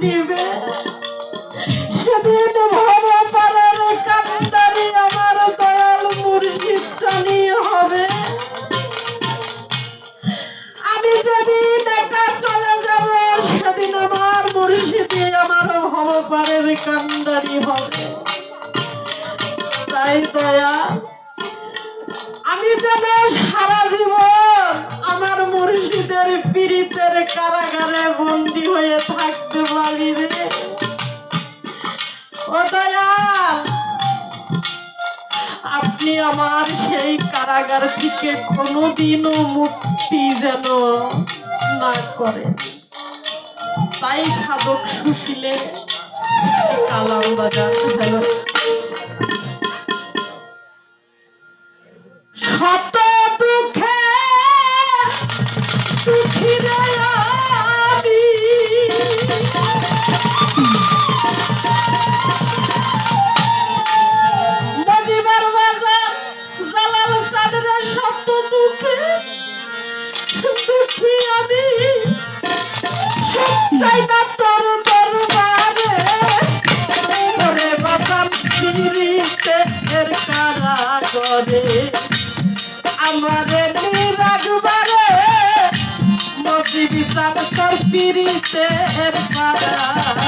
নিবে সেদিন ভবা পাড়ার কান্দারি আমার দয়াল মুর্শিদ চালিয়ে হবে। আমি যেদিন একা চলে যাব, সেদিন আমার মুর্শিদি আমার ভবপাড়ের কান্দারি হবে। তাই দয়া, আমি যেন সারা জীবন মুর্শিদের পীড়িতের কারাগারে বন্দি হয়ে থাকতে পারি রে। ও দয়াল, আপনি আমার সেই কারাগার থেকে কোনোদিনও মুক্তি যেন না করেন। তাই সাধক সুশীলে কালাম বাজার হ্যালো শত আমারে নিরাগবারে মসজিদ তোর পিড়িতে এর কারাগারে